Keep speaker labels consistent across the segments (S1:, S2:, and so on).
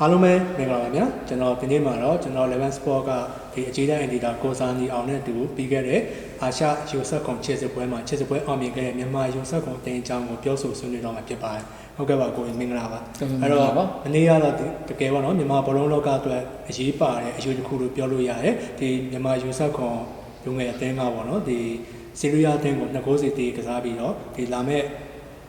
S1: အားလုံးပဲမင်္ဂလာပါဗျာကျွန်တော်ဒီနေ့မှာတော့ကျွန်တော် Eleven Sport ကဒီအကြီးတန်းအင်ဒီတာကိုစာနီအောင်နဲ့အတူပြီးခဲ့တဲ့အာရှယူဆက်ကွန်ချစ်စစ်ပွဲမှာချစ်စစ်ပွဲအောင်မြင်ခဲ့တဲ့မြန်မာယူဆက်ကွန်တင်အကြောင်းကိုပြောဆိုဆွေးနွေးတော့မှာဖြစ်ပါတယ်ဟုတ်ကဲ့ပါကိုကြီးမင်္ဂလာပါအဲ့တော့မနေ့ကတော့ဒီတကယ်ပေါ့နော်မြန်မာဘောလုံးလောကအတွက်အရေးပါတဲ့အရေးတစ်ခုလို့ပြောလို့ရတယ်ဒီမြန်မာယူဆက်ကွန်လူငယ်အသင်းကပေါ့နော်ဒီစီရီးယားအသင်းကိုနှစ်ကိုးစီတီးကစားပြီးတော့ဒီလာမဲ့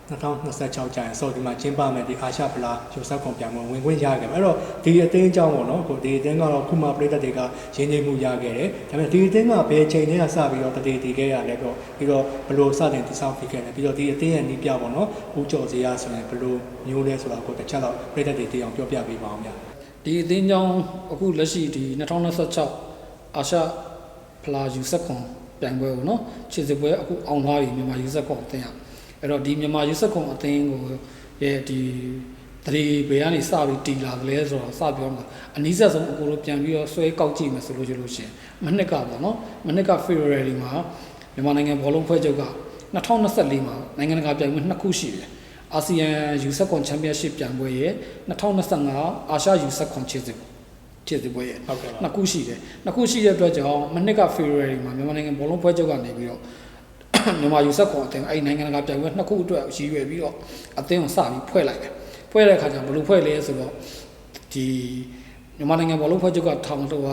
S1: 2026ကျရင်ဆိုဒီမှာကျင်းပမယ်ဒီအာရှဖလားယူဆကွန်ပြိုင်ပွဲဝင်ခွင့်ရခဲ့ပါအဲ့တော့ဒီအသင်းအကြောင်းပေါ့နော်ကိုဒီအသင်းကတော့ခုမှပြည်သက်တွေကရင်းနှီးမှုရခဲ့တယ်ဒါပေမဲ့ဒီအသင်းကဘယ်ချိန်တည်းကစပြီးတော့တည်တည်ခဲ့ရလဲပေါ့ပြီးတော့ဘလို့စတင်တည်ဆောက်ပြီးခဲ့တယ်ပြီးတော့ဒီအသင်းရဲ့နီးပြပေါ့နော်ဦးကျော်စရာဆိုရင်ဘလို့မျိုးလဲဆိုတာကိုတစ်ချက်တော့ပြည်သက်တွေတည်အောင်ပြောပြပေးပါအောင်ဗျာ
S2: ဒီအသင်းကြောင်းအခုလက်ရှိဒီ2026အာရှဖလာယူဆက်ခွန်ပြိုင်ပွဲကိုနော်ခြေစစ်ပွဲအခုအောင်သွားပြီမြန်မာယူဆက်ခွန်အသင်းอ่ะ အဲ့တော့ဒီမြန်မာယူဆက်ခွန်အသင်းကိုရဲ့ဒီတရီဘယ်ကနေစပြီးတီလာကလေးဆိုတော့စပြောမှာအနည်းဆက်ဆုံးအကိုတို့ပြန်ပြီးတော့ဆွဲကောက်ကြည့်မယ်ဆိုလို့ရှိလို့ရှိရင်မနှစ်ကပေါ့နော်မနှစ်က February မှာမြန်မာနိုင်ငံဘောလုံးဖွဲ့ချုပ်က2024မှာနိုင်ငံတကာပြိုင်ပွဲနှစ်ခုရှိတယ်အာဆီယံယူဆက်ခွန်ချန်ပီယံရှစ်ပြိုင်ပွဲရဲ့2025အာရှယူဆက်ခွန်ချစ်စစ်ချစ်စစ်ပွဲရဲ့
S1: ဟုတ်ကဲ့ပါ
S2: နှစ်ခုရှိတယ်နှစ်ခုရှိတဲ့အတွက်ကြောင့်မနှစ်က February မှာမြန်မာနိုင်ငံဘောလုံးဖွဲ့ချုပ်ကနေပြီးတော့ မြန်မာယူဆက်ခွန်အသင်းအဲ့ဒီနိုင်ငံတကာပြိုင်ပွဲနှစ်ခုအတွက်ရည်ရွယ်ပြီးတော့အသင်းကိုစပြီးဖွဲ့လိုက်တယ်ဖွဲ့တဲ့အခါကျဘယ်လိုဖွဲ့လဲဆိုတော့ဒီမြန်မာနိုင်ငံဘောလုံးဖွဲ့ချုပ်ကထောင်တော့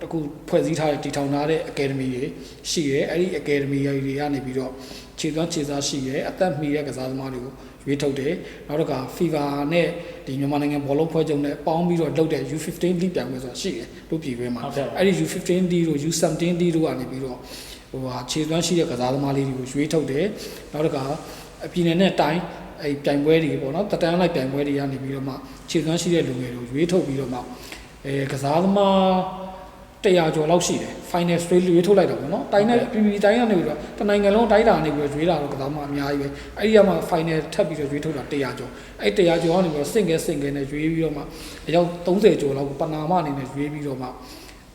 S2: တခုဖွဲ့စည်းထားတဲ့တည်ထောင်ထားတဲ့အကယ်ဒမီတွေရှိရဲအဲ့ဒီအကယ်ဒမီတွေကနေပြီးတော့ခြေသွမ်းခြေစားရှိရဲအသက်မီတဲ့ကစားသမားတွေကိုရွေးထုတ်တယ်နောက်တစ်ခါ FIFA နဲ့ဒီမြန်မာနိုင်ငံဘောလုံးဖွဲ့ချုပ်နဲ့ပေါင်းပြီးတော့လုပ်တဲ့ U15 League ပြိုင်ပွဲဆိုတာရှိတယ်တို့ပြည်တွင်းမှာ
S1: ဟုတ်ကဲ့ပါ
S2: အဲ့ဒီ U15 D တို့ U17 D တို့ကနေပြီးတော့ ဟိုဟာခြေသွမ်းရှိတဲ့ကစားသမားလေးတွေကိုရွေးထုတ်တယ်နောက်တစ်ခါအပြည်နယ်နဲ့တိုင်းအဲ့ပြိုင်ပွဲတွေပေါ့နော်တတန်းလိုက်ပြိုင်ပွဲတွေကနေပြီးတော့မှခြေသွမ်းရှိတဲ့လူငယ်တွေကိုရွေးထုတ်ပြီးတော့မှအဲကစားသမား100ကျော်လောက်ရှိတယ် final straight ရွေးထုတ်လိုက်တာပေါ့နော်တိုင်းနဲ့ PP တိုင်းကနေပြီးတော့တနိုင်ငံလုံးတိုင်းတာနေပြီးတော့ရွေးတာတော့ကစားသမားအများကြီးပဲအဲ့ဒီကမှ final ထပ်ပြီးတော့ရွေးထုတ်တာ100ကျော်အဲ့100ကျော်ကနေပြီးတော့ single single နဲ့ရွေးပြီးတော့မှအယောက်30ကျော်လောက်ကိုပနာမအနေနဲ့ရွေးပြီးတော့မှ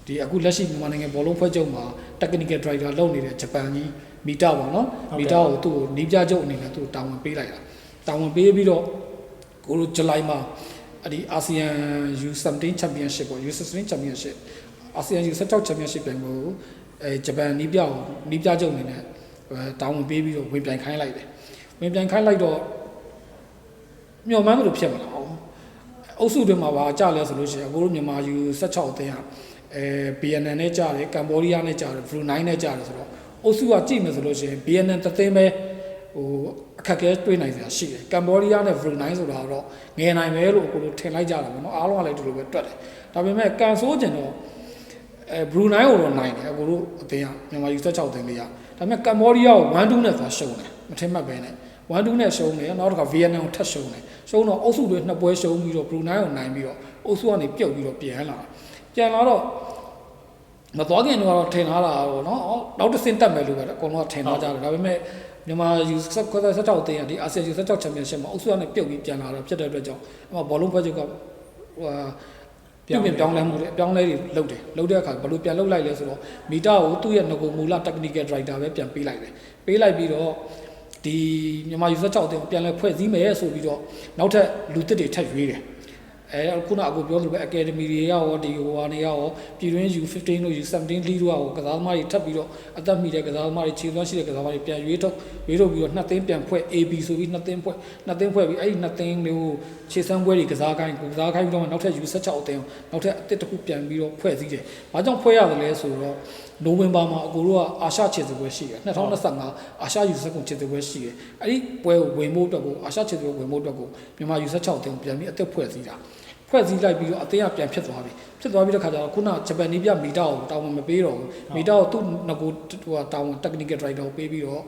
S2: ဒီအခုလက်ရှိမြန်မာနိုင်ငံဘောလုံးဖွဲ့ချုပ်မှာ technical director လုပ်နေတဲ့ဂျပန်ကြီးမီတာပေါ့နော်
S1: ဟုတ်ကဲ့
S2: မီတာကိုသူ့ကိုနီးပြချုပ်အနေနဲ့သူ့ကိုတာဝန်ပေးလိုက်တာတာဝန်ပေးပြီးတော့ကိုလိုဇူလိုင်မှာအဲ့ဒီအာဆီယံ U17 championship ပေါ့ U16 championship အာဆီယံ U16 championship ပြိုင်ပွဲကိုအဲဂျပန်နီးပြကိုနီးပြချုပ်အနေနဲ့အဲတာဝန်ပေးပြီးတော့ဝင်ပြိုင်ခိုင်းလိုက်တယ်ဝင်ပြိုင်ခိုင်းလိုက်တော့မျှော်မှန်းမလို့ဖြစ်မလားအောင်အုပ်စုတွေမှာပါကြလဲဆိုလို့ရှိရင်အကိုတို့မြန်မာ U16 အသင်းဟာ အဲ BNN နဲ့ကြတယ်ကမ်ဘောဒီးယားနဲ့ကြတယ်ဘရူနိုင်းနဲ့ကြတယ်ဆိုတော့အုပ်စုကကြည့်မယ်ဆိုလို့ရှိရင် BNN တစ်သိန်းပဲဟိုအခက်အခဲတွေ့နိုင်စရာရှိတယ်ကမ်ဘောဒီးယားနဲ့ဘရူနိုင်းဆိုတာတော့ငယ်နိုင်ပဲလို့အကိုတို့ထင်လိုက်ကြတာပေါ့နော်အားလုံးကလည်းဒီလိုပဲတွက်တယ်ဒါပေမဲ့ကန်ဆိုးကျင်တော့အဲဘရူနိုင်းကိုတော့နိုင်တယ်အကိုတို့အသင်းကမြန်မာ U16 အသင်းလေးကဒါပေမဲ့ကမ်ဘောဒီးယားကို1-2နဲ့သွားရှုံးတယ်မထင်မှတ်ပဲနဲ့1-2နဲ့ရှုံးတယ်နောက်တစ်ခါ VNN ကိုထပ်ရှုံးတယ်ရှုံးတော့အုပ်စုတွေနှစ်ပွဲရှုံးပြီးတော့ဘရူနိုင်းကိုနိုင်ပြီးတော့အုပ်စုကနေပြုတ်ပြီးတော့ပြန်လာ ပြန်လာတော့မသွားခင်တော့ထင်ထားတာပေါ့နော်အော်နောက်တစ်ဆင့်တက်မယ်လို့ပဲအကုန်လုံးကထင်ထားကြတယ်ဒါပေမဲ့မြန်မာ U16 ခွဲဆက်16တင်ရဒီ ASEAN U16 Championship မှာအုပ်စုကနေပြုတ်ပြီးပြန်လာတော့ဖြစ်တဲ့အတွက်ကြောင့်အမဘောလုံးဖွဲ့ချုပ်ကဟိုဟာပြုတ်ပြင်ပြောင်းလဲမှုတွေအပြောင်းလဲတွေလုပ်တယ်လုပ်တဲ့အခါဘယ်လိုပြန်လုပ်လိုက်လဲဆိုတော့မီတာကိုသူ့ရဲ့ငကိုမူလ technical director ပဲပြန်ပေးလိုက်တယ်ပေးလိုက်ပြီးတော့ဒီမြန်မာ U16 အတင်ပြန်လဲဖွဲ့စည်းမယ်ဆိုပြီးတော့နောက်ထပ်လူသစ်တွေထပ်ရွေးတယ် အဲခုနအကိုပြောသလိုပဲ academy တွေရောဒီဟိုဟာနေရောပြည်တွင်း U15 တို့ U17 league တို့ရောကစားသမားတွေထပ်ပြီးတော့အသက်မီတဲ့ကစားသမားတွေခြေသွမ်းရှိတဲ့ကစားသမားတွေပြန်ရွေးထုတ်ရွေးထုတ်ပြီးတော့နှစ်သိန်းပြန်ဖွဲ့ AB ဆိုပြီးနှစ်သိန်းဖွဲ့နှစ်သိန်းဖွဲ့ပြီးအဲ့ဒီနှစ်သိန်းမျိုးခြေစမ်းပွဲတွေကစားခိုင်းကစားခိုင်းပြီးတော့နောက်ထပ် U16 အသင်းနောက်ထပ်အသစ်တစ်ခုပြန်ပြီးတော့ဖွဲ့စည်းတယ်။ဘာကြောင့်ဖွဲ့ရတယ်လဲဆိုတော့နိုဝင်ဘာမှာအကိုတို့ကအာရှခြေစပွဲရှိတယ်2025အာရှ U16 ခြေစပွဲရှိတယ်။အဲ့ဒီပွဲကိုဝင်ဖို့အတွက်ကိုအာရှခြေစပွဲဝင်ဖို့အတွက်ကိုမြန်မာ U16 အသင်းကိုပြန်ပြီးအသစ်ဖွဲ့စည်းတာ။ ဖွဲ့စည်းလိုက်ပြီးတော့အသင်းကပြန်ဖြစ်သွားပြီဖြစ်သွားပြီးတဲ့ခါကျတော့ခုနဂျပန်နီးပြမီတာကိုတာဝန်မပေးတော့ဘူးမီတာကိုသူ့ငကိုဟိုတာဝန် technical director ကိုပေးပြီးတော့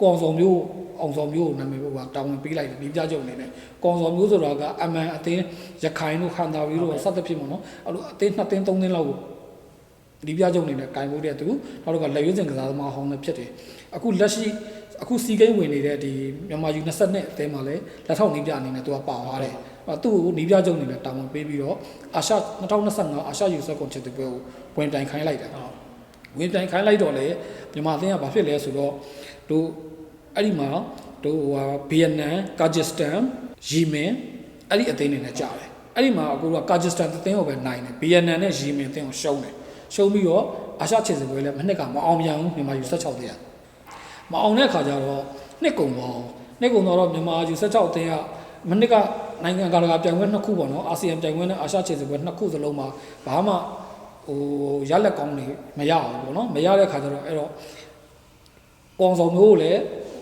S2: ကောင်စော်မျိုးအောင်စော်မျိုးကိုနာမည်ပေါ့ကတာဝန်ပေးလိုက်တယ်ဒီပြချုပ်အနေနဲ့ကောင်စော်မျိုးဆိုတာကအမှန်အသင်းရခိုင်တို့ဟန်တာဝီတို့စသဖြင့်ပေါ့နော်အဲ့လိုအသင်း2သင်း3သင်းလောက်ကိုဒီပြချုပ်အနေနဲ့ကင်ဖို့တဲ့သူနောက်တော့ကလက်ရွေးစင်ကစားသမားဟောင်းလည်းဖြစ်တယ်အခုလက်ရှိအခုစီကိန်းဝင်နေတဲ့ဒီမြန်မာ U20 နဲ့အသင်းမှာလည်းလက်ထောက်နီးပြအနေနဲ့သူကပါသွားတယ်အဲ့ သူ့ကိုနီးပြချုပ်အနေနဲ့တာဝန်ပေးပြီးတော့အာရှ2025အာရှ U20 ကွန်ချက်ပွဲကိုဝင်တိုင်ခိုင်းလိုက်တယ်ဝင်ပြန်ခိုင်းလိုက်တော့လေမြန်မာအသင်းကဘာဖြစ်လဲဆိုတော့တို့အဲ့ဒီမှာတို့ဟိုဟာဗီယက်နမ်ကာဂျစ်စတန်ယီမင်အဲ့ဒီအသင်းတွေနဲ့ကြာတယ်အဲ့ဒီမှာအကိုကကာဂျစ်တန်အသင်းကိုပဲနိုင်တယ်ဗီယက်နမ်နဲ့ယီမင်အသင်းကိုရှုံးတယ်ရှုံးပြီးတော့အာရှခြေစပွဲလည်းမနှစ်ကမအောင်ပြန်ဘူးမြန်မာယူ16တည်းမအောင်တဲ့ခါကျတော့နှစ်ကုံပေါင်းနှစ်ကုံတော့မြန်မာယူ16အသင်းကမနှစ်က နိုင်ငံကာလကပြိုင်ပွဲနှစ်ခုပေါ့နော်အာဆီယံပြိုင်ပွဲနဲ့အာရှခြေစပွဲနှစ်ခုစလုံးမှာဘာမှဟိုရလက်ကောင်းနေမရအောင်ပေါ့နော်မရတဲ့ခါကျတော့အဲ့တော့ပေါ်ဆောင်မျိုးကိုလည်း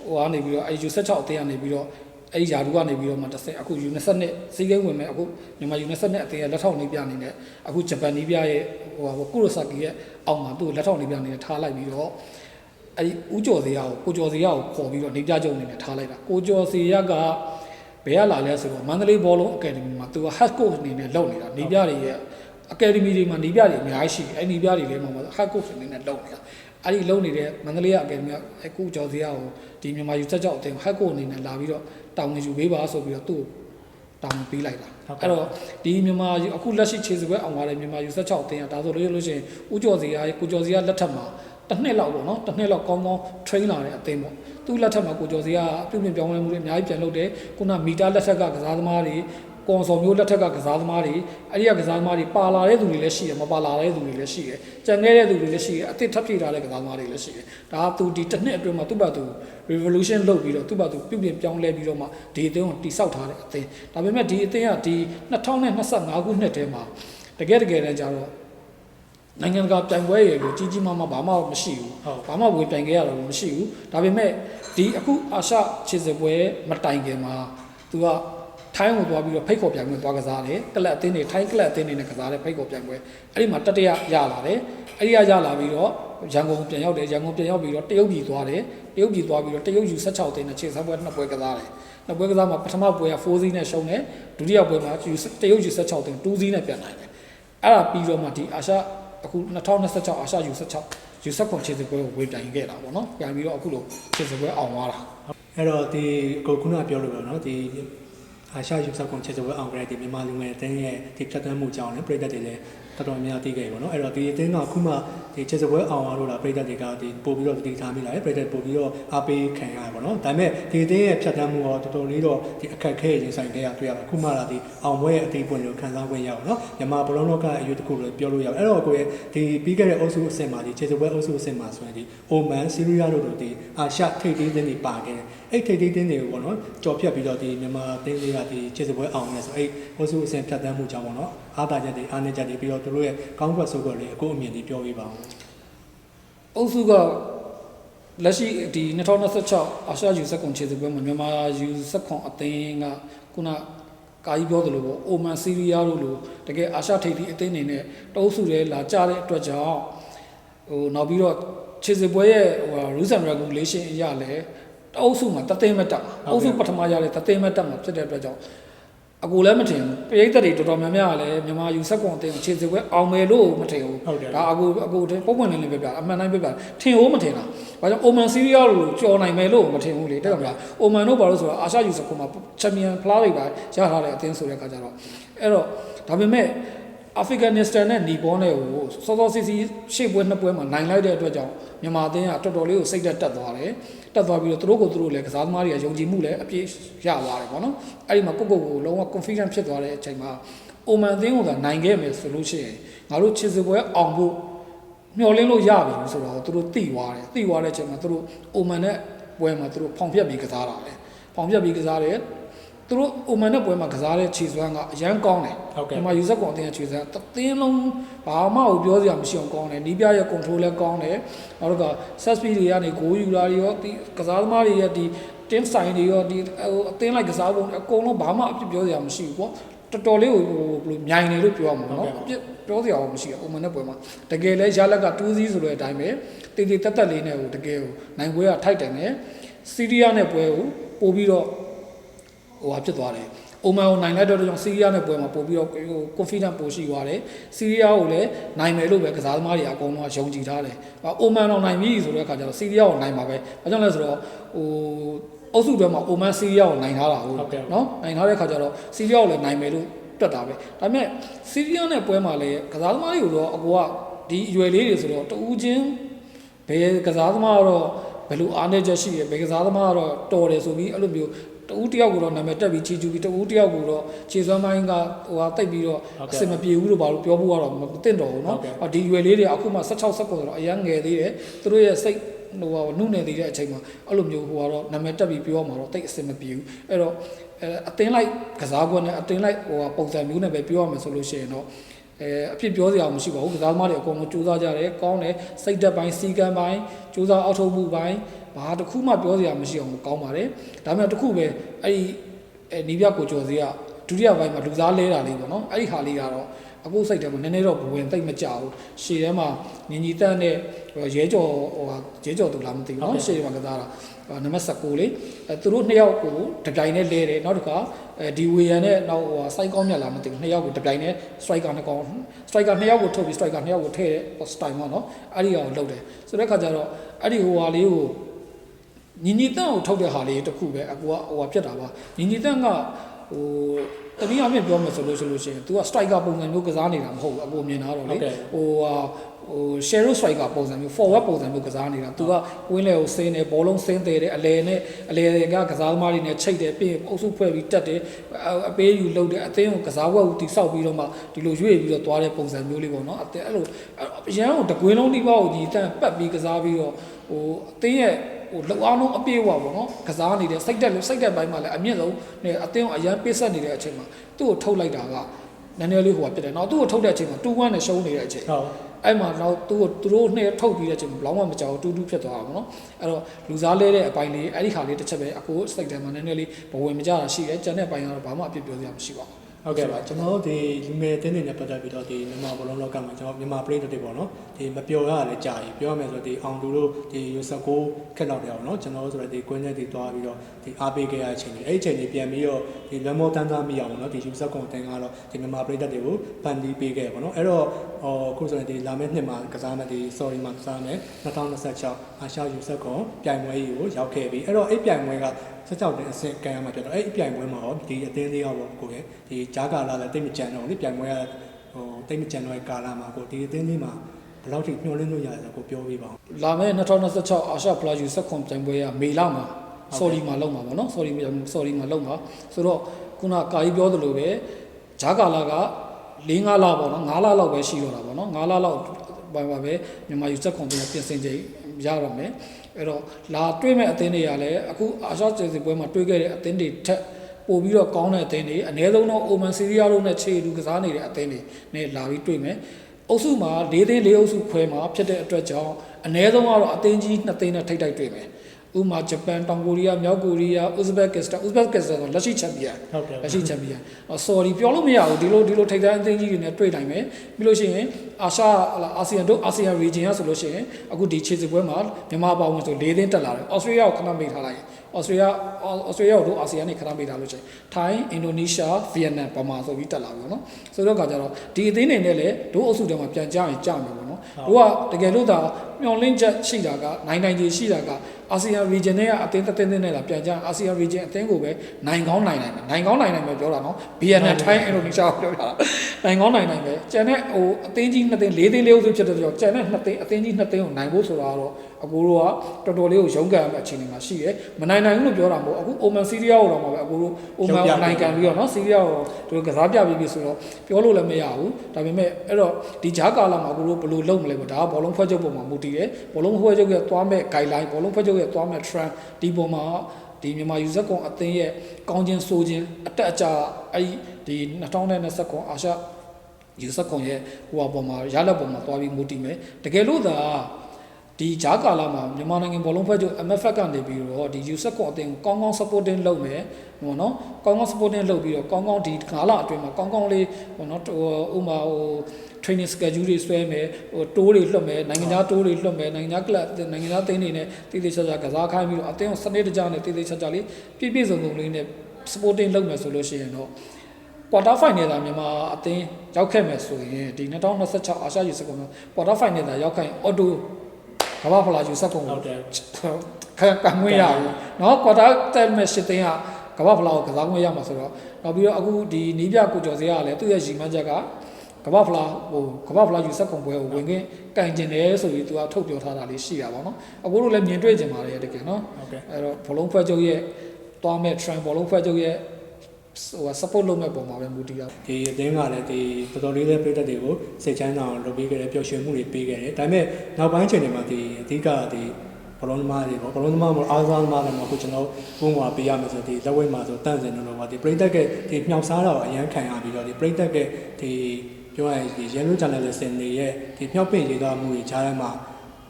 S2: ဟိုကနေပြီးတော့အဲ U16 အသေးကနေပြီးတော့အဲဒီယာတူကနေပြီးတော့မှတစ်ဆက်အခု U20 နဲ့စီးကိန်းဝင်မဲ့အခုမြန်မာ U20 နဲ့အသေးလက်ထောက်နေပြနေတယ်အခုဂျပန်နီးပြရဲ့ဟိုဟာကုရိုဆာကီရဲ့အောက်မှာသူ့ကိုလက်ထောက်နေပြနေတယ်ထားလိုက်ပြီးတော့အဲဒီဦးကျော်စရာကိုကိုကျော်စရာကိုခေါ်ပြီးတော့နေပြကြုံနေတယ်ထားလိုက်တာကိုကျော်စရာက ဘယ်ကလာလဲဆိုတော့မန္တလေးဘောလုံးအကယ်ဒမီမှာသူက head coach အနေနဲ့လုပ်နေတာနေပြတွေရဲ့အကယ်ဒမီတွေမှာနေပြတွေအများကြီးရှိတယ်အဲဒီနေပြတွေထဲမှာ head coach အနေနဲ့လုပ်နေတာအဲ့ဒီလုံနေတဲ့မန္တလေးကအကယ်ဒမီကအခုကျော်စရာကိုဒီမြန်မာယူဆက်ကြောက်အတင်းဟက်ကိုအနေနဲ့လာပြီးတော့တောင်းနေယူပေးပါဆိုပြီးတော့သူ့ကိုတောင်းပေးလိုက်တာအဲ့တော့ဒီမြန်မာအခုလက်ရှိခြေစပွဲအောင်သွားတဲ့မြန်မာယူဆက်ကြောက်အတင်းကဒါဆိုလို့လို့ရှိရင်ဦးကျော်စရာကိုကျော်စရာလက်ထက်မှာတစ်နှစ်လောက်ပေါ့နော်တစ်နှစ်လောက်ကောင်းကောင်း train လာတဲ့အတင်းပေါ့ သူ့လက်ထက်မှာကိုကျော်စရာပြုပြင်ပြောင်းလဲမှုတွေအများကြီးပြန်လုပ်တယ်ခုနမီတာလက်ထက်ကကစားသမားတွေကွန်ဆော်မျိုးလက်ထက်ကကစားသမားတွေအဲ့ဒီကကစားသမားတွေပါလာတဲ့သူတွေလည်းရှိတယ်မပါလာတဲ့သူတွေလည်းရှိတယ်ကြံခဲ့တဲ့သူတွေလည်းရှိတယ်အသစ်ထပ်ပြေးလာတဲ့ကစားသမားတွေလည်းရှိတယ်ဒါကသူဒီတစ်နှစ်အတွင်းမှာသူ့ဘာသူ revolution လုပ်ပြီးတော့သူ့ဘာသူပြုပြင်ပြောင်းလဲပြီးတော့မှဒီအသင်းကိုတိစောက်ထားတဲ့အသင်းဒါပေမဲ့ဒီအသင်းကဒီ2025ခုနှစ်ထဲမှာတကယ်တကယ်တမ်းကျတော့ နိုင်ငံတကာပြိုင်ပွဲရေကိုကြီးကြီးမားမားဘာမှမရှိဘူး
S1: ဟုတ်
S2: ဘာမှဝင်ပြိုင်ခဲ့ရတော့မရှိဘူးဒါပေမဲ့ဒီအခုအာရှခြေစပွဲမတိုင်ခင်မှာသူကထိုင်းကိုသွားပြီးတော့ဖိတ်ခေါ်ပြိုင်ပွဲသွားကစားတယ်ကလပ်အသင်းတွေထိုင်းကလပ်အသင်းတွေနဲ့ကစားတဲ့ဖိတ်ခေါ်ပြိုင်ပွဲအဲ့ဒီမှာတတိယရလာတယ်အဲ့ဒီကရလာပြီးတော့ရန်ကုန်ပြန်ရောက်တယ်ရန်ကုန်ပြန်ရောက်ပြီးတော့တရုတ်ပြည်သွားတယ်တရုတ်ပြည်သွားပြီးတော့တရုတ်ယူ16သိန်းနဲ့ခြေစပွဲနှစ်ပွဲကစားတယ်နှစ်ပွဲကစားမှာပထမပွဲက4စီးနဲ့ရှုံးတယ်ဒုတိယပွဲမှာယူတရုတ်ယူ16သိန်း2စီးနဲ့ပြန်နိုင်တယ်အဲ့ဒါပြီးတော့မှဒီအာရှ အခု2026အာရှ U16 U16 ခြေစပွဲကိုဝေပြိုင်ခဲ့တာပေါ့နော်ပြန်ပြီးတော့အခုလိုခြေစပွဲအောင်သွားတာ
S1: အဲ့တော့ဒီကိုခုနပြောလို့ပဲနော်ဒီအာရှ U16 ခြေစပွဲအောင်ခဲ့တဲ့မြန်မာလူငယ်တန်းရဲ့ဒီဖြတ်သန်းမှုကြောင့်လည်းပြည်သက်တွေလည်း တော်တော်များများသိခဲ့ပြီပေါ့နော်အဲ့တော့ဒီအသင်းကခုမှဒီချက်စပွဲအောင်အောင်လို့လားပြည်သက်တွေကဒီပို့ပြီးတော့တည်ထားမိလာတယ်ပြည်သက်ပို့ပြီးတော့အားပေးခံရတယ်ပေါ့နော်ဒါပေမဲ့ဒီအသင်းရဲ့ဖြတ်သန်းမှုတော့တော်တော်လေးတော့ဒီအခက်အခဲရင်ဆိုင်ခဲ့ရတွေ့ရပါခုမှလာဒီအောင်ပွဲရဲ့အသေးပွင့်လို့ခံစားခွင့်ရအောင်နော်မြန်မာဘလုံးလောကအရွေးတစ်ခုလို့ပြောလို့ရအောင်အဲ့တော့ကိုရဲ့ဒီပြီးခဲ့တဲ့အုပ်စုအဆင့်မှာဒီချက်စပွဲအုပ်စုအဆင့်မှာဆိုရင်ဒီအိုမန်ဆီးရီးယားတို့တို့ဒီအာရှထိပ်သီးသင်းတွေပါခဲ့တယ်အဲ့ထိပ်သီးတင်းတွေကိုပေါ့နော်ကြော်ဖြတ်ပြီးတော့ဒီမြန်မာတင်းလေးကဒီခြေစပွဲအောင်နေဆိုအဲ့ဟိုစုအစဉ်ဖြတ်တန်းမှုကြောင့်ပေါ့နော်အားတာချက်တွေအားနည်းချက်တွေပြီးတော့တို့ရဲ့ကောင်းကွက်ဆိုးကွက်လေးအခုအမြင်ဒီပြောပြပါဦး
S2: အုပ်စုကလက်ရှိဒီ2026အာရှယူဆက်ကွန်ခြေစပွဲမှာမြန်မာယူဆက်ကွန်အသင်းကခုနကာကြီးပြောသလိုပေါ့အိုမန်ဆီးရီးယားတို့လိုတကယ်အာရှထိပ်သီးအသင်းနေနဲ့တအုပ်စုတွေလာကြတဲ့အတွက်ကြောင့်ဟိုနောက်ပြီးတော့ခြေစပွဲရဲ့ဟို rules and regulation အရလည်းတအုပ်စုမှာတသိမ်းမတက်အုပ်စုပထမရတဲ့တသိမ်းမတက်မှာဖြစ်တဲ့အတွက်ကြောင့် အကူလည်းမထင်ဘူးပရိသတ်တွေတော်တော်များများကလည်းမြန်မာယူဆက်ကွန်အသင်းကိုခြေစပွဲအောင်မယ်လို့မထင်ဘူး
S1: ဟုတ်တယ်
S2: ဒါအကူအကူတဲ့ပုံပွင့်လင်းလင်းပြပြအမှန်တိုင်းပြပြထင်ဟုတ်မထင်တာဘာကြောင့်အိုမန်စီးရီးယားလိုကြော်နိုင်မယ်လို့မထင်ဘူးလေတဲ့ကောင်ဗျာအိုမန်တို့ဘာလို့ဆိုတော့အာရှယူဆခုမှာချန်ပီယံဖလားတွေပါရထားတဲ့အသင်းဆိုတဲ့အခါကျတော့အဲ့တော့ဒါပေမဲ့ အာဖဂန်နစ္စတန်နဲ့နီပေါနဲ့ကိုစောစောစီစီရှေ့ပွဲနှစ်ပွဲမှာနိုင်လိုက်တဲ့အတွက်ကြောင့်မြန်မာအသင်းကတော်တော်လေးကိုစိတ်သက်တက်သွားတယ်တက်သွားပြီးတော့သူတို့ကိုသူတို့လည်းကစားသမားတွေကယုံကြည်မှုလည်းအပြည့်ရသွားတယ်ပေါ့နော်အဲ့ဒီမှာကိုကိုကိုလုံးဝ confident ဖြစ်သွားတဲ့အချိန်မှာအိုမန်အသင်းကနိုင်ခဲ့မယ်ဆိုလို့ရှိရင်ငါတို့ချစ်စပွဲအောင်ဖို့မျောလင်းလို့ရပြီဆိုတော့သူတို့တိသွားတယ်တိသွားတဲ့အချိန်မှာသူတို့အိုမန်နဲ့ပွဲမှာသူတို့ဖောင်ဖြတ်ပြီးကစားတာလေဖောင်ဖြတ်ပြီးကစားတယ် သူတို့အိုမန်နဲ့ပွဲမှာကစားတဲ့ခြေစွမ်းကအရန်ကောင်းတယ်
S1: ဟုတ်ကဲ့
S2: ဒီမှာယူဆက်ကောင်အတင်းရဲ့ခြေစွမ်းတသင်းလုံးဘာမှကိုပြောစရာမရှိအောင်ကောင်းတယ်နီးပြရဲ့ control လည်းကောင်းတယ်နောက်တော့က set speed တွေကနေဂိုးယူတာတွေရောဒီကစားသမားတွေရဲ့ဒီ team sign တွေရောဒီဟိုအတင်းလိုက်ကစားပုံအကုန်လုံးဘာမှအပြစ်ပြောစရာမရှိဘူးပေါ့တော်တော်လေးကိုဟိုဘယ်လိုမြိုင်တယ်လို့ပြောရမှာပေါ့နော်အပြစ်ပြောစရာတော့မရှိဘူးအိုမန်နဲ့ပွဲမှာတကယ်လဲရလက်က2စီးဆိုတဲ့အတိုင်းပဲတေးတေးတက်တက်လေးနဲ့ဟိုတကယ်ဟိုနိုင်ပွဲကထိုက်တယ်နဲ့စီးရီးယားနဲ့ပွဲကိုပို့ပြီးတော့ ဟိုဟာဖြစ်သွားတယ်။အိုမန်ကိုနိုင်လိုက်တော့ကြောင့်စီးရီးယားနဲ့ပွဲမှာပို့ပြီးတော့ဟို confidence ပိုရှိသွားတယ်။စီးရီးယားကိုလည်းနိုင်မယ်လို့ပဲကစားသမားတွေအကုန်လုံးကယုံကြည်ထားတယ်။အိုမန်တော့နိုင်ပြီဆိုတဲ့အခါကျတော့စီးရီးယားကိုနိုင်မှာပဲ။ဘာကြောင့်လဲဆိုတော့ဟိုအုပ်စုတွေမှာအိုမန်စီးရီးယားကိုနိုင်ထားတာဟုတ်နော်။နိုင်ထားတဲ့အခါကျတော့စီးရီးယားကိုလည်းနိုင်မယ်လို့တွက်တာပဲ။ဒါပေမဲ့စီးရီးယားနဲ့ပွဲမှာလည်းကစားသမားတွေကိုတော့အကူကဒီအရွယ်လေးတွေဆိုတော့တူးချင်းဘယ်ကစားသမားကတော့ဘယ်လိုအားနည်းချက်ရှိရဘယ်ကစားသမားကတော့တော်တယ်ဆိုပြီးအဲ့လိုမျိုး တ တဦးတယောက်ကိုတော့နာမည်တက်ပြီးချီကျူပြီးတဦးတယောက်ကိုတော့ခြေစွမ်းပိုင်းကဟိုဟာတိတ်ပြီးတော့အစင်မပြေဘူးလို့ဘာလို့ပြောဖို့ကတော့မသိတော့ဘူးเนาะဒီရွယ်လေးတွေအခုမှ16 19ဆိုတော့အရန်ငယ်သေးတယ်သူတို့ရဲ့စိတ်ဟိုဟာနုနယ်နေတဲ့အချိန်မှာအဲ့လိုမျိုးဟိုကတော့နာမည်တက်ပြီးပြောမှာတော့တိတ်အစင်မပြေဘူးအဲ့တော့အဲအတင်းလိုက်ကစားကွက်နဲ့အတင်းလိုက်ဟိုဟာပုံစံမျိုးနဲ့ပဲပြောရမယ်ဆိုလို့ရှိရင်တော့အဲအဖြစ်ပြောစရာမရှိပါဘူးကစားသမားတွေအကုန်လုံးစူးစမ်းကြတယ်ကောင်းတယ်စိတ်သက်ပိုင်းစီကံပိုင်းစူးစမ်းအောက်ထုတ်မှုပိုင်း ဘာတစ်ခုမှပြောစရာမရှိအောင်ကောင်းပါတယ်ဒါပေမဲ့တစ်ခုပဲအဲ့ဒီအဲနီးပြကိုကျော်စီကဒုတိယပိုင်းမှာလူစားလဲတာလေးပေါ့နော်အဲ့ဒီဟာလေးကတော့အခုစိတ်ထဲမှာနည်းနည်းတော့ဘဝင်သိမ့်မကြဘူးရှေ့ထဲမှာညီညီတက်နဲ့ရဲကြော်ဟိုဟာရဲကြော်သူလားမသိဘူးနော်ရှေ့ထဲမှာကစားတာနံပါတ်19လေအဲသူတို့နှစ်ယောက်ကိုတပြိုင်နဲ့လဲတယ်နောက်တစ်ခါအဲဒီဝေယန်နဲ့နောက်ဟိုစိုက်ကောင်းမြတ်လားမသိဘူးနှစ်ယောက်ကိုတပြိုင်နဲ့ striker နှစ်ကောင် striker နှစ်ယောက်ကိုထုတ်ပြီး striker နှစ်ယောက်ကိုထည့်တဲ့ style ပေါ့နော်အဲ့ဒီအောင်လုပ်တယ်ဆိုတဲ့ခါကျတော့အဲ့ဒီဟိုဟာလေးကို ညီညီတန့်ကိုထုတ်တဲ့ဟာလေးတစ်ခုပဲအကူကဟိုဟာဖြစ်တာပါညီညီတန့်ကဟိုတနည်းအားဖြင့်ပြောမယ်ဆိုလို့ဆိုလို့ရှိရင် तू က striker ပုံစံမျိုးကစားနေတာမဟုတ်ဘူးအပေါ်မြင်တာတော့လေဟိုဟာဟို shadow striker ပုံစံမျိုး forward ပုံစံမျိုးကစားနေတာ तू ကဝင်းလေကိုဆင်းတယ်ဘောလုံးဆင်းတယ်တဲ့အလဲနဲ့အလဲကကစားသမားတွေနဲ့ချိတ်တယ်ပြီးရင်အုပ်စုဖွဲ့ပြီးတက်တယ်အပေးယူလုပ်တယ်အသင်းကိုကစားဝက်ကိုတိဆောက်ပြီးတော့မှဒီလိုရွေ့ပြီးတော့သွားတဲ့ပုံစံမျိုးလေးပေါ့နော်အသင်းအဲ့လိုအရန်ကိုတကွင်းလုံးဒီဘောကိုညီတန့်ပတ်ပြီးကစားပြီးတော့ဟိုအသင်းရဲ့ ဟိုလောက်အောင်လုံးအပြေးဝပေါ့နော်ကစားနေတဲ့စိတ်တက်လို့စိတ်တက်ပိုင်းမှာလည်းအမြင့်ဆုံးနဲ့အသင်းကိုအရန်ပေးဆက်နေတဲ့အချိန်မှာသူ့ကိုထုတ်လိုက်တာကနည်းနည်းလေးဟိုကဖြစ်တယ်။နောက်သူ့ကိုထုတ်တဲ့အချိန်မှာ2-1နဲ့ရှုံးနေတဲ့အချိန်
S1: ဟုတ်
S2: အဲ့မှာတော့သူ့ကိုသူတို့နှစ်ထုတ်ပြီးတဲ့အချိန်မှာဘလောင်းမမကြောက်တူးတူးဖြစ်သွားတာပေါ့နော်အဲ့တော့လူစားလဲတဲ့အပိုင်းလေးအဲ့ဒီခါလေးတစ်ချက်ပဲအကိုစိတ်ထဲမှာနည်းနည်းလေးဘဝင်မကြတာရှိတယ်ကျန်တဲ့အပိုင်းကတော့ဘာမှအပြစ်ပြောစရာမရှိပါဘူး
S1: ဟုတ်ကဲ့ပါကျွန်တော်တို့ဒီလူငယ်တင်းတွေနဲ့ပတ်သက်ပြီးတော့ဒီမြန်မာဘောလုံးလောကမှာကျွန်တော်မြန်မာပရိသတ်တွေပေါ့နော်ဒီမပျော်ရတာလည်းကြာပြီပြောရမယ်ဆိုဒီအောင်လူတို့ဒီယူဆကိုခက်လောက်တယ်အောင်နော်ကျွန်တော်တို့ဆိုတော့ဒီကွင်းထဲတွေတွားပြီးတော့ဒီအားပေးခဲ့ရတဲ့အချိန်တွေအဲ့ဒီအချိန်တွေပြန်ပြီးတော့ဒီလက်မောတန်းသားမိအောင်နော်ဒီယူဆကွန်တင်ကတော့ဒီမြန်မာပရိသတ်တွေကိုဖန်တီးပေးခဲ့ပေါ့နော်အဲ့တော့ဟောခုဆိုရင်ဒီလာမယ့်နှစ်မှာကစားမယ်ဒီ sorry မှာကစားမယ်2026အာရှယူဆကွန်ပြိုင်ပွဲကြီးကိုရောက်ခဲ့ပြီအဲ့တော့အဲ့ပြိုင်ပွဲကဆက်ကြောက်တဲ့အဆင့်ကံရမှာဖြစ်တော့အဲ့အပြိုင်ပွဲမှာရောဒီအသင်းလေးရောပေါ့ကိုယ်ရဲ့ဒီဂျာကာလာလည်းတိတ်မကြံတော့လေပြိုင်ပွဲကဟိုတိတ်မကြံတော့တဲ့ကာလာမှာကိုဒီအသင်းလေးမှာဘယ်လောက်ထိညှို့လင်းလို့ရတယ်ဆိုကိုပြောပြပါဦး
S2: လာမယ့်2026အာရှဖလာယူဆက်ခွန်ပြိုင်ပွဲကမေလမှာ sorry မှာလုံးမှာပေါ့နော် sorry မှာ sorry မှာလုံးမှာဆိုတော့ခုနကာကြီးပြောသလိုပဲဂျာကာလာက၄၅လပေါ့နော်၅လလောက်ပဲရှိတော့တာပေါ့နော်၅လလောက်ဘာပါပဲမြန်မာယူဆက်ခွန်ပြပြင်ဆင်ချိန်ရရမယ်အဲ့တော့လာတွေးမဲ့အသင်းတွေကလည်းအခုအာရှကျေစီပွဲမှာတွေးခဲ့တဲ့အသင်းတွေထက် ပို့ပြီးတော့ကောင်းတဲ့အသင်းတွေအနည်းဆုံးတော့အိုမန်စီးရီးယားတို့နဲ့ခြေလူကစားနေတဲ့အသင်းတွေနဲ့လာပြီးတွေ့မယ်အုပ်စုမှာ၄သိန်း၄အုပ်စုခွဲမှာဖြစ်တဲ့အတွက်ကြောင့်အနည်းဆုံးကတော့အသင်းကြီး၂သိန်းနဲ့ထိပ်တိုက်တွေ့မယ်ဥပမာဂျပန်တောင်ကိုရီးယားမြောက်ကိုရီးယားဥဇဘက်ကစ္စတန်ဥဇဘက်ကစ္စတန်ဆိုလက်ရှိချန်ပီယံ
S1: ဟုတ်တယ်
S2: လက်ရှိချန်ပီယံအော် sorry ပြောလို့မရဘူးဒီလိုဒီလိုထိပ်တန်းအသင်းကြီးတွေနဲ့တွေ့နိုင်မယ်ပြီးလို့ရှိရင်အာရှအာဆီယံတို့အာဆီယံ region ကဆိုလို့ရှိရင်အခုဒီခြေစစ်ပွဲမှာမြန်မာပါဝင်ဆို၄သိန်းတက်လာတယ်ဩစတြေးလျကိုခဏမေ့ထားလိုက် ဩစတြေးလျဩစတြေးလျတို့အာဆီယံနဲ့ခဏမေ့ထားလို့ရှိရင်ထိုင်းအင်ဒိုနီးရှားဗီယက်နမ်ပမာဆိုပြီးတက်လာပြီပေါ့နော်ဆိုတော့ကကြတော့ဒီအသင်းတွေနဲ့လည်းတို့အုပ်စုထဲမှာပြန်ကြရင်ကြမယ်ပေါ့နော်တို့ကတကယ်လို့သာ မျော်လင့်ချက်ရှိတာကနိုင်နိုင်ကြီးရှိတာကအာဆီယံ region နဲ့ကအသင်းတစ်သင်းသင်းနဲ့လာပြန်ကြအာဆီယံ region အသင်းကိုပဲနိုင်ကောင်းနိုင်နိုင်မယ်နိုင်ကောင်းနိုင်နိုင်မယ်ပြောတာနော်ဗီယက်နမ်ထိုင်းအင်ဒိုနီးရှားကိုပြောတာနိုင်ကောင်းနိုင်နိုင်မယ်ကျန်တဲ့ဟိုအသင်းကြီးနှစ်သင်း၄သင်းလေးဦးစုဖြစ်တဲ့ကြောင့်ကျန်တဲ့နှစ်သင်းအသင်းကြီးနှစ်သင်းကိုနိုင်ဖို့ဆိုတာကတော့အကူတို့ကတော်တော်လေးကိုရုန်းကန်ရမယ့်အခြေအနေမှာရှိတယ်မနိုင်နိုင်ဘူးလို့ပြောတာမဟုတ်အခုအိုမန်စီးရီးယားကိုတော့မှပဲအကူတို့အိုမန်ကိုနိုင်ကန်ပြီးတော့နော်စီးရီးယားကိုတို့ကစားပြပြီးပြီဆိုတော့ပြောလို့လည်းမရဘူးဒါပေမဲ့အဲ့တော့ဒီဂျာကာလာမှာအကူတို့ဘယ်လိုလုပ်မလဲပေါ့ဒါကဘောလုံးဖွဲ့ချုပ်ပုံမှာမူတည်တယ်ဘောလုံးဖွဲ့ချုပ်ရဲ့သွားမဲ့ guideline ဘောလုံးဖွဲ့ချုပ်ရဲ့သွားမဲ့ trend ဒီပုံမှာဒီမြန်မာယူဇက်ကွန်အသင်းရဲ့ကောင်းခြင်းဆိုခြင်းအတက်အကျအဲ့ဒီ2029အာရှယူဇက်ကွန်ရဲ့ဟိုအပေါ်မှာရလက်ပေါ်မှာသွားပြီးမူတည်မယ်တကယ်လို့သာဒီဂျာကာလာမှာမြန်မာနိုင်ငံဘောလုံးဖွဲ့ချုပ် MFF ကနေပြီးတော့ဒီယူဆက်ကွန်အသင်းကိုကောင်းကောင်း supporting လုပ်မယ်ဟိုနော်ကောင်းကောင်း supporting လုပ်ပြီးတော့ကောင်းကောင်းဒီကာလအတွင်းမှာကောင်းကောင်းလေးဟိုနော်ဟိုဥမာဟို training schedule တွေဆွဲမယ်ဟိုတိုးတွေလွှတ်မယ်နိုင်ငံခြားတိုးတွေလွှတ်မယ်နိုင်ငံခြား club နိုင်ငံခြားသင်းတွေနဲ့တည်တည်ချာချာကစားခိုင်းပြီးတော့အသင်းကိုစနစ်တကျနဲ့တည်တည်ချာချာလေးပြည့်ပြည့်စုံစုံလေးနဲ့ supporting လုပ်မယ်ဆိုလို့ရှိရင်တော့ quarter final တာမြန်မာအသင်းရောက်ခဲ့မယ်ဆိုရင်ဒီ2026အာရှယူစကုံမှာ quarter final တာရောက်ခိုင်း auto ကမ္ဘာဖလားယူစကုံ
S1: ဟုတ်တယ်
S2: ခက်ကံငွေရဘူးเนาะ quarter တက်မဲ့ရှစ်သိန်းကကမ္ဘာဖလားကိုကစားငွေရမှာဆိုတော့နောက်ပြီးတော့အခုဒီနီးပြကိုကျော်စရာကလည်းသူ့ရဲ့ရီမန်းချက်က ကမ္ဘာဖလားဟိုကမ္ဘာဖလားယူဆက်ကွန်ပွဲကိုဝင်ခင်းကင်ကျင်တယ်ဆိုပြီးသူကထုတ်ပြောထားတာလေးရှိတာပေါ့နော်အခုတို့လည်းမြင်တွေ့ကြပါတယ်တကယ်နော်
S1: ဟုတ်ကဲ့
S2: အဲ့တော့ဘလုံးဖွဲ့ချုပ်ရဲ့သွားမဲ့ trend ဘောလုံးဖွဲ့ချုပ်ရဲ့ဟို support လုပ်မဲ့ပုံမှာပဲမူတည်တာ
S1: ဒီအသင်းကလည်းဒီတော်တော်လေးလေးပြည်သက်တွေကိုစိတ်ချမ်းသာအောင်လုပ်ပေးခဲ့တယ်ပျော်ရွှင်မှုတွေပေးခဲ့တယ်ဒါပေမဲ့နောက်ပိုင်းချိန်တွေမှာဒီအဓိကဒီဘလုံးသမားတွေပေါ့ဘလုံးသမားမို့အားစားသမားတွေမှာအခုကျွန်တော်ဘုံကပေးရမယ်ဆိုဒီလက်ဝဲမှာဆိုတန့်စင်လို့ပေါ့ဒီပြည်သက်ကဒီမြောက်စားတာကိုအရန်ခံရပြီးတော့ဒီပြည်သက်ကဒီ ပြောရရင်ဒီ yellow channel lesson တွေရဲ့ဒီမြောက်ပင့်ရေးသားမှုတွေကြားထဲမှာ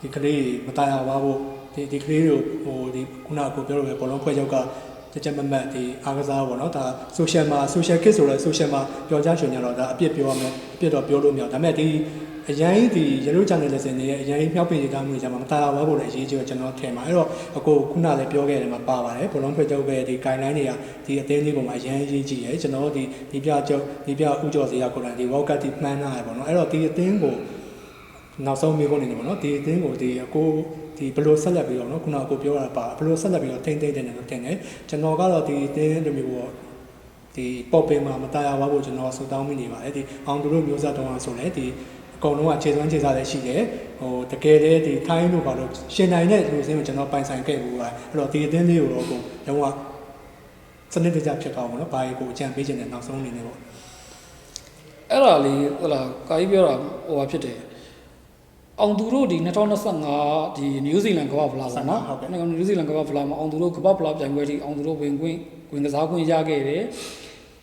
S1: ဒီကလေးတွေမတရားပါဘူးဒီဒီကလေးတွေကိုဟိုဒီခုနကကိုပြောလို့ပဲဘောလုံးဖွဲ့ရောက်က ကြကြမမတ်ဒီအားကစားပေါ့နော်ဒါ social မှာ social kit ဆိုတော့ social မှာပြောကြရွှင်ကြတော့ဒါအပြစ်ပြောရမယ်အပြစ်တော့ပြောလို့မရဘူးဒါပေမဲ့ဒီအရင်ဒီရလို့ channel lesson တွေရဲ့အရင်မြောက်ပင်ရတာမှုတွေကြမှာမတာပါဘူးလေအရေးကြီးတော့ကျွန်တော်ထင်ပါအဲ့တော့အကိုခုနလည်းပြောခဲ့တယ်မှာပါပါတယ်ဘလုံးဖွဲ့ချုပ်ပဲဒီ guideline တွေကဒီအသေးလေးပုံမှာအရင်အရေးကြီးရယ်ကျွန်တော်ဒီဒီပြကျုပ်ဒီပြဥကျော်စရာကိုယ်တိုင်ဒီ world cup ဒီမှန်းထားရပေါ့နော်အဲ့တော့ဒီအသင်းကိုနောက်ဆုံးမေးခွန်းနေတယ်ပေါ့နော်ဒီအသင်းကိုဒီအကို ဒီဘယ်လိုဆက်လက်ပြီးတော့နော်ခုနကကိုပြောရတာပါဘယ်လိုဆက်လက်ပြီးတော့ထိမ့်သိမ့်တယ်လို့တင်တယ်ကျွန်တော်ကတော့ဒီအသင်းလိုမျိုးပေါ့ဒီပေါ့ပင်မှာမตายရပါဘူးကျွန်တော်ဆူတောင်းမိနေပါတယ်ဒီအောင်သူတို့မျိုးစားတောင်းအောင်ဆိုလဲဒီအကုန်လုံးကခြေစွမ်းခြေစားလည်းရှိတယ်ဟိုတကယ်လေဒီထိုင်းတို့ဘာလို့ရှင်နိုင်တဲ့လူစင်းကိုကျွန်တော်ပိုင်ဆိုင်ခဲ့ဘူးပါအဲ့တော့ဒီအသင်းလေးကိုတော့ကိုလုံးဝစနစ်တကျဖြစ်ကောင်းပါတော့ဘာကြီးကိုအကြံပေးခြင်းနဲ့နောက်ဆုံးအနေနဲ့ပေါ့
S2: အဲ့ဒါလေးဟိုလာကာကြီးပြောတာဟိုဟာဖြစ်တယ် အောင်သူတို့ဒီ2025ဒီနယူးဇီလန်ကမ္ဘာဖလားပေါ့နော်နယူးဇီလန်ကမ္ဘာဖလားမှာအောင်သူတို့ကမ္ဘာဖလားပြိုင်ပွဲထိအောင်သူတို့ဝင်ခွင့်ဝင်ကစားခွင့်ရခဲ့တယ်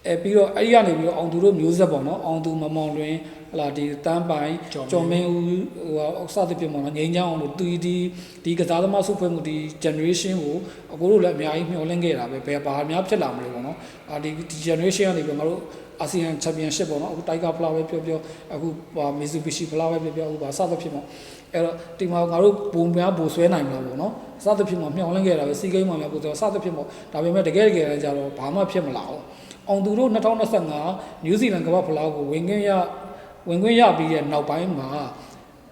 S2: အဲပြီးတော့အဲ့ဒီကနေပြီးတော့အောင်သူတို့မျိုးဆက်ပေါ့နော်အောင်သူမမောင်လွင်ဟလာဒီတန်းပိုင်ကျော်မင်းဦးဟိုဟာအောက်စသဖြင့်ပေါ့နော်ငိမ့်ချောင်းအောင်လို့သူဒီဒီကစားသမားစုဖွဲ့မှုဒီ generation ကိုအကိုတို့လည်းအများကြီးမျှော်လင့်ခဲ့တာပဲဘယ်ဘာများဖြစ်လာမလဲပေါ့နော်အာဒီဒီ generation ကနေပြီးတော့ငါတို့ အာဆီယံချန်ပီယံရှစ်ပေါ့နော်အခုတိုက်ကဖလားပဲပြောပြောအခုဟာမီဇူဘီရှီဖလားပဲပြောပြောအခုပါစသဖြင့်ပေါ့အဲ့တော့ဒီမှာငါတို့ပုံများပိုဆွဲနိုင်မှာပေါ့နော်စသဖြင့်ပေါ့မျှော်လင့်ခဲ့တာပဲစီကိန်းမှာများပိုဆွဲစသဖြင့်ပေါ့ဒါပေမဲ့တကယ်တကယ်လည်းကြတော့ဘာမှဖြစ်မလာဘူးအောင်သူတို့2025နယူးဇီလန်ကမ္ဘာဖလားကိုဝင်ခွင့်ရဝင်ခွင့်ရပြီးတဲ့နောက်ပိုင်းမှာ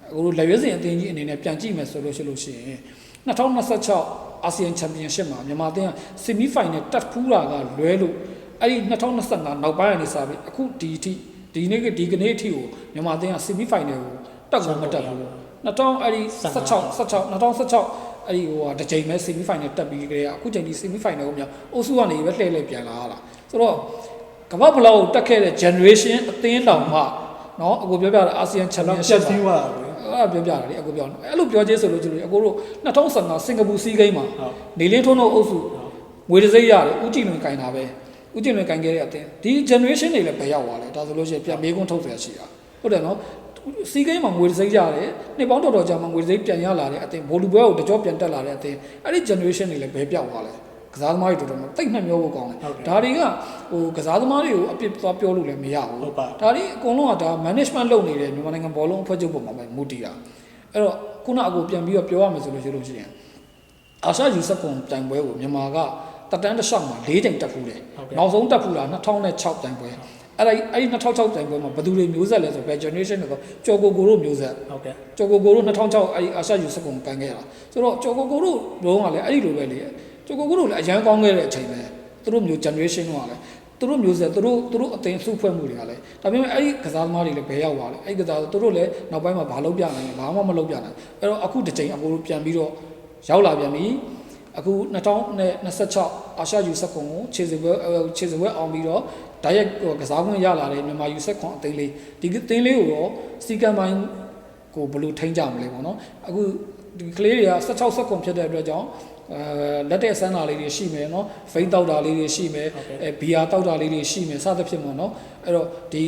S2: အခုလက်ရွေးစင်အသင်းကြီးအနေနဲ့ပြန်ကြည့်မယ်ဆိုလို့ရှိလို့ရှိရင်2026အာဆီယံချန်ပီယံရှစ်မှာမြန်မာအသင်းကဆီမီဖိုင်နယ်တက်ဖူးတာကလွဲလို့ အဲ့ဒီ2025နောက်ပိုင်းကနေစပြီးအခုဒီအထိဒီနေ့ကဒီကနေ့အထိကိုမြန်မာအသင်းကဆီမီဖိုင်နယ်ကိုတက်ကုန်မတက်ဘူး2000အဲ့ဒီ16 16 2016အဲ့ဒီဟိုဟာတစ်ချိန်ပဲဆီမီဖိုင်နယ်တက်ပြီးကြတဲ့အခုချိန်ဒီဆီမီဖိုင်နယ်ကိုမြောက်အုပ်စုကနေပဲလှည့်လှည့်ပြန်လာရတာဆိုတော့ကမ္ဘာဖလားကိုတက်ခဲ့တဲ့ generation အသင်းတောင်မှเนาะအခုပြောပြတာအာဆီယံချန်ပီယံရှ
S1: ရှ
S2: စ်
S1: က်
S2: ပါ
S1: စီးွားတာပဲ
S2: အဲ့ဒါပြောပြတာလေအခုပြောအဲ့လိုပြောချင်းဆိုလို့ကျလို့အကိုတို့2015စင်ကာပူစီးဂိမ်းမှာ
S1: ဟုတ်
S2: နေလင်းထုံးတို့အုပ်စုငွေတစ်စိမ့်ရတယ်ဥကြည့်လွင်ကင်တာပဲ ဥကျင်လွင်ကင်ခဲ့တဲ့အတင်းဒီ generation တွေလည်းဘယ်ရောက်သွားလဲဒါဆိုလို့ရှိရင်ပြန်မေးခွန်းထုတ်ဆရာရှိတာဟုတ်တယ်နော်စီကိန်းမှာငွေစိမ့်ရတယ်နှစ်ပေါင်းတော်တော်ကြာမှငွေစိမ့်ပြန်ရလာတဲ့အတင်းဘောလူပွဲကိုတကြောပြန်တက်လာတဲ့အတင်းအဲ့ဒီ generation တွေလည်းဘယ်ပြောက်သွားလဲကစားသမားတွေတော်တော်တိတ်နှံ့မျောဖို့ကောင်းတယ်ဒါတွေကဟိုကစားသမားတွေကိုအပြစ်သွားပြောလို့လည်းမရဘူးဒါတွေအကုန်လုံးကဒါ management လုပ်နေတဲ့မြန်မာနိုင်ငံဘောလုံးအဖွဲ့ချုပ်ပုံမှာပဲမူတည်တာအဲ့တော့ခုနအကိုပြန်ပြီးတော့ပြောရမယ်ဆိုလို့ရှိလို့ရှိရင်အာရှယူဆက်ပုံတိုင်ပွဲကိုမြန်မာက တက်တန်းတစ်လျှောက်မှာ၄ချိန်တက်ဖူးတယ်
S1: ဟုတ်ကဲ့
S2: နောက်ဆုံးတက်ဖူးတာ2006တိုင်ပွဲအဲ့ဒါအဲ့ဒီ2006တိုင်ပွဲမှာဘယ်သူတွေမျိုးဆက်လဲဆိုတော့ generation တွေဆိုကျော်ကိုကိုတို့မျိုးဆက်
S1: ဟုတ်ကဲ့
S2: ကျော်ကိုကိုတို့2006အဲ့ဒီအာရှယူဆက်ကွန်ပန်ခဲ့တာဆိုတော့ကျော်ကိုကိုတို့လုံးကလည်းအဲ့ဒီလိုပဲလေကျော်ကိုကိုတို့လည်းအရန်ကောင်းခဲ့တဲ့အချိန်ပဲသူတို့မျိုး generation ကလည်းသူတို့မျိုးဆက်သူတို့သူတို့အသိစုဖွဲ့မှုတွေကလည်းဒါပေမဲ့အဲ့ဒီကစားသမားတွေလည်းဘယ်ရောက်သွားလဲအဲ့ဒီကစားသူတို့လည်းနောက်ပိုင်းမှာဘာလုပ်ပြနိုင်လဲဘာမှမလုပ်ပြနိုင်အဲ့တော့အခုတစ်ချိန်အကိုတို့ပြန်ပြီးတော့ရောက်လာပြန်ပြီ အခု2026အာရှယူဆက်ကွန်ကိုခြေစပွဲခြေစပွဲအောင်ပြီးတော့ဓာတ်ရိုက်ကစားခွင့်ရလာတဲ့မြန်မာယူဆက်ကွန်အသိလေးဒီအသိလေးကိုတော့စီကံပိုင်းကိုဘယ်လိုထိန်းကြမလဲပေါ့နော်အခုဒီကလေးတွေက16ဆက်ကွန်ဖြစ်တဲ့အတွက်ကြောင့်အဲလက်တဲ့ဆန်းတာလေးတွေရှိမယ်နော်ဖိတ်တောက်တာလေးတွေရှိမယ်အဲဘီယာတောက်တာလေးတွေရှိမယ်စသဖြင့်ပေါ့နော်အဲ့တော့ဒီ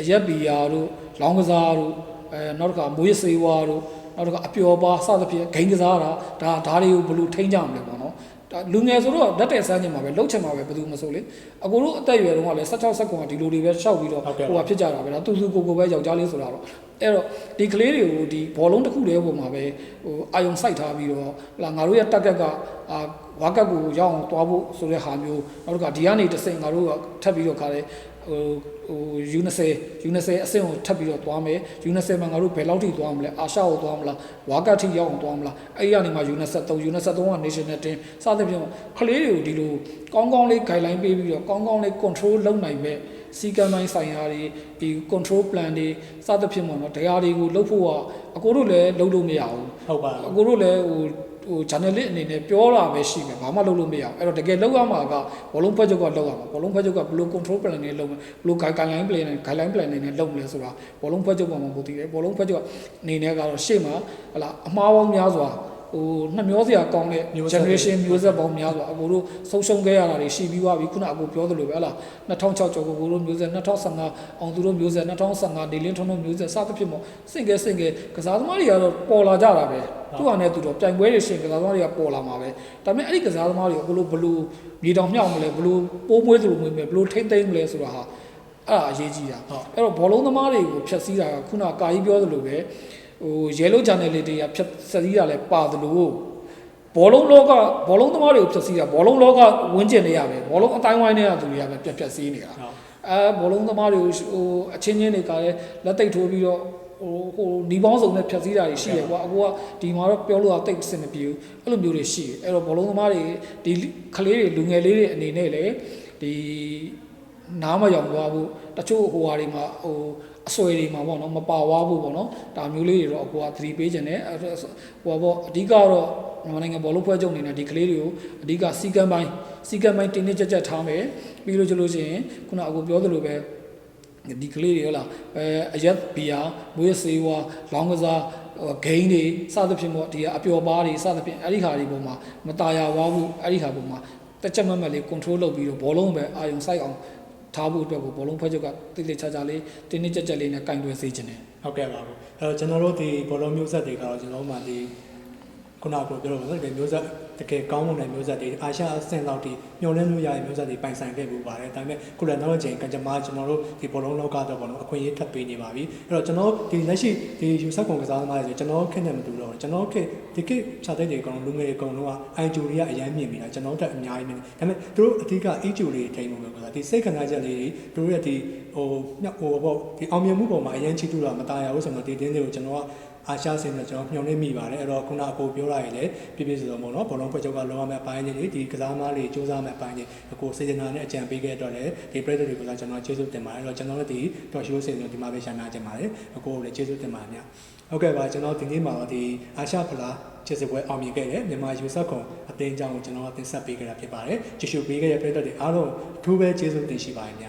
S2: အရက်ဘီယာတို့လောင်းကစားတို့အဲနောက်တစ်ခါမွေးစေးဝါတို့ နောက်တစ်ခါအပျော်ပါစသဖြင့်ဂိမ်းကစားတာဒါဒါတွေကိုဘယ်လိုထိန်းကြမလဲပေါ့နော်ဒါလူငယ်ဆိုတော့လက်တဲ့ဆန်းချင်မှာပဲလှုပ်ချင်မှာပဲဘယ်သူမဆိုလေအကိုတို့အသက်အရွယ်တုန်းကလည်း16ဆက်ကွန်ကဒီလိုတွေပဲရှောက်ပြီးတော့ဟိုဟာဖြစ်ကြတာပဲဒါသူစုကိုကိုပဲယောက်ျားလေးဆိုတာတော့အဲ့တော့ဒီကလေးတွေကိုဒီဘောလုံးတစ်ခုတည်းပုံမှာပဲဟိုအာယုံစိုက်ထားပြီးတော့ဟလာငါတို့ရဲ့ target ကအာဝါကတ်ကိုရောက်အောင်သွားဖို့ဆိုတဲ့ဟာမျိုးနောက်တစ်ခါဒီကနေတစ်ဆင့်ငါတို့ကထပ်ပြီးတော့ခါတယ် ဟိုဟို U20 U20 အဆင့်ကိုထပ်ပြီးတော့သွားမယ် U20 မှာငါတို့ဘယ်လောက်ထိသွားမလဲအာရှကိုသွားမလားဝါကတ်ထိရောက်အောင်သွားမလားအဲ့ဒီကနေမှ U23 U23 က national team စသဖြင့်ကလေးတွေကိုဒီလိုကောင်းကောင်းလေး guideline ပေးပြီးတော့ကောင်းကောင်းလေး control လုပ်နိုင်မဲ့စီကံပိုင်းဆိုင်ရာတွေဒီ control plan တွေစသဖြင့်ပေါ့နော်တရားတွေကိုလုပ်ဖို့ကအကိုတို့လည်းလုပ်လို့မရဘူး
S1: ဟုတ်ပါ
S2: အကိုတို့လည်းဟို ဟဟို journalist အနေနဲ့ပြောတာပဲရှိမယ်ဘာမှလုပ်လို့မရအောင်အဲ့တော့တကယ်လောက်ရမှာကဘောလုံးဖွဲ့ချုပ်ကလောက်ရမှာဘောလုံးဖွဲ့ချုပ်ကဘယ်လို control plan နဲ့လုပ်မလဲဘယ်လို guideline plan နဲ့ guideline plan နဲ့လုပ်မလဲဆိုတာဘောလုံးဖွဲ့ချုပ်ပေါ်မှာပို့တည်တယ်ဘောလုံးဖွဲ့ချုပ်အနေနဲ့ကတော့ရှေ့မှာဟလာအမှားပေါင်းများစွာ ဟိုနှမျောစရာကောင်းတဲ့ generation မျိုးဆက်ပေါင်းများစွာအကိုတို့ဆုံးရှုံးခဲ့ရတာတွေရှိပြီးသွားပြီခုနအကိုပြောသလိုပဲဟလာ2006ကျော်ကိုကိုတို့မျိုးဆက်2015အောင်သူတို့မျိုးဆက်2015ဒေလင်းထုံးတို့မျိုးဆက်စသဖြင့်ပေါ့စင်ကဲစင်ကဲကစားသမားတွေကတော့ပေါ်လာကြတာပဲသူ့ဟာနဲ့သူတော့ပြိုင်ပွဲတွေရှင်ကစားသမားတွေကပေါ်လာမှာပဲဒါပေမဲ့အဲ့ဒီကစားသမားတွေကိုဘလို့ဘလို့မြေတောင်မြောက်မလဲဘလို့ပိုးမွေးသလိုမွေးမလဲဘလို့ထိမ့်သိမ့်မလဲဆိုတာဟာအဲ့ဒါအရေးကြီးတာအဲ့တော့ဘောလုံးသမားတွေကိုဖျက်ဆီးတာကခုနကာကြီးပြောသလိုပဲ ဟိုရဲလိုချန်နယ်လေးတွေကဖျက်ဆီးတာလဲပါသလိုဘောလုံးလောကဘောလုံးသမားတွေကိုဖျက်ဆီးတာဘောလုံးလောကဝန်းကျင်တွေရပဲဘောလုံးအတိုင်းဝိုင်းတွေကသူတွေကပဲပြက်ပြက်စီးနေတာ
S1: ဟုတ်
S2: အဲဘောလုံးသမားတွေကိုဟိုအချင်းချင်းတွေကလည်းလက်သိပ်ထိုးပြီးတော့ဟိုဟိုဒီပေါင်းစုံနဲ့ဖြတ်စည်းတာတွေရှိတယ်ကွာအခုကဒီမှာတော့ပြောလို့တော့တိတ်အဆင်မပြေဘူးအဲ့လိုမျိုးတွေရှိတယ်အဲ့တော့ဘောလုံးသမားတွေဒီကလေးတွေလူငယ်လေးတွေအနေနဲ့လည်းဒီနားမရောင်သွားဘူးတချို့ဟိုဟာတွေမှာဟို အဆွေတွေမှာပေါ့နော်မပါဝါဘူးပေါ့နော်ဒါမျိုးလေးတွေတော့အကူကသတိပေးခြင်းနဲ့အဲ့တော့ဟိုဟာပေါ့အဓိကတော့မြန်မာနိုင်ငံဘောလုံးဖွဲ့ချုပ်အနေနဲ့ဒီကလေးတွေကိုအဓိကစီကံပိုင်းစီကံပိုင်းတင်းတင်းကြပ်ကြပ်ထားမယ်ပြီးလို့ကျလို့ရှိရင်ခုနအကူပြောသလိုပဲ ဒီကလေးတွေဟုတ်လားအဲအရက်ဘီယာမွေးစေးဝါလောင်းကစားဟိုဂိမ်းတွေစသဖြင့်ပေါ့ဒီကအပျော်ပါးတွေစသဖြင့်အဲ့ဒီခါတွေပုံမှာမตายဝါဘူးအဲ့ဒီခါပုံမှာတက်ချက်မတ်မတ်လေး control လုပ်ပြီးတော့ဘောလုံးပဲအာယုံစိုက်အောင် ထားဖို့အတွက်ကိုဘောလုံးဖွဲ့ချက်ကတိတိကျကျလေးတင်းတင်းကြပ်ကြပ်လေးနဲ့ကင်တွယ်စေခြင်းတယ်
S1: ဟုတ်ကဲ့ပါဘူးအဲ့တော့ကျွန်တော်တို့ဒီဘောလုံးမျိုးဆက်တွေကတော့ကျွန်တော်တို့မှဒီ ခုနကပြောလို့ပေါ့နော်ဒီမျိုးဆက်တကယ်ကောင်းမွန်တဲ့မျိုးဆက်တွေအာရှအဆင့်လောက်ထိညှို့လင်းလို့ရတဲ့မျိုးဆက်တွေပိုင်ဆိုင်ခဲ့မှုပါတယ်ဒါပေမဲ့ခုလည်းနောက်တစ်ချိန်ကကြမ္မာကျွန်တော်တို့ဒီဘောလုံးလောကတော့ပေါ့နော်အခွင့်အရေးထပ်ပေးနေပါပြီအဲ့တော့ကျွန်တော်ဒီလက်ရှိဒီယူဆက်ကွန်ကစားသမားတွေဆိုကျွန်တော်ခက်နေမတူတော့ဘူးကျွန်တော်ခက်ဒီခေတ်ခြားတဲ့တွေအကုန်လုံးလူငယ်တွေအကုန်လုံးကအိုင်ဂျူတွေကအရန်မြင်နေတာကျွန်တော်တက်အများကြီးမြင်တယ်ဒါပေမဲ့သူတို့အဓိကအီဂျူတွေထိန်းမှုပဲကွာဒီစိတ်ခဏချက်လေးတွေသူတို့ရဲ့ဒီဟိုမြောက်ဟိုပေါ့ဒီအောင်မြင်မှုပေါ်မှာအရန်ချီတူတာမตายရဘူးဆိုတော့ဒီတင်းတွေကိုကျွန်တော်က အာရှစင်နဲ့ကျွန်တော်ညှော်နေမိပါတယ်အဲ့တော့ခုနအကိုပြောရရင်လည်းပြည့်ပြည့်စုံစုံပေါ့နော်ဘောလုံးဖွဲ့ချုပ်ကလောရမယ့်အပိုင်းတွေဒီကစားသမားတွေစူးစမ်းမယ့်အပိုင်းတွေအကိုစေတနာနဲ့အကြံပေးခဲ့တော့လည်းဒီ project တွေကိုကျွန်တော်ကျေးဇူးတင်ပါတယ်အဲ့တော့ကျွန်တော်တို့ဒီတော်ရှိုးစင်တွေဒီမှာပဲရှာနာကြပါတယ်အကိုကိုလည်းကျေးဇူးတင်ပါတယ်ညဟုတ်ကဲ့ပါကျွန်တော်ဒီနေ့မှာတော့ဒီအာရှဖလားချစ်စပွဲအောင်မြင်ခဲ့တယ်မြန်မာယူဆခွန်အသင်းအကြောင်းကိုကျွန်တော်တင်ဆက်ပေးခဲ့တာဖြစ်ပါတယ်ကျေးဇူးပေးခဲ့တဲ့ project တွေအားလုံးအထူးပဲကျေးဇူးတင်ရှိပါတယ်ည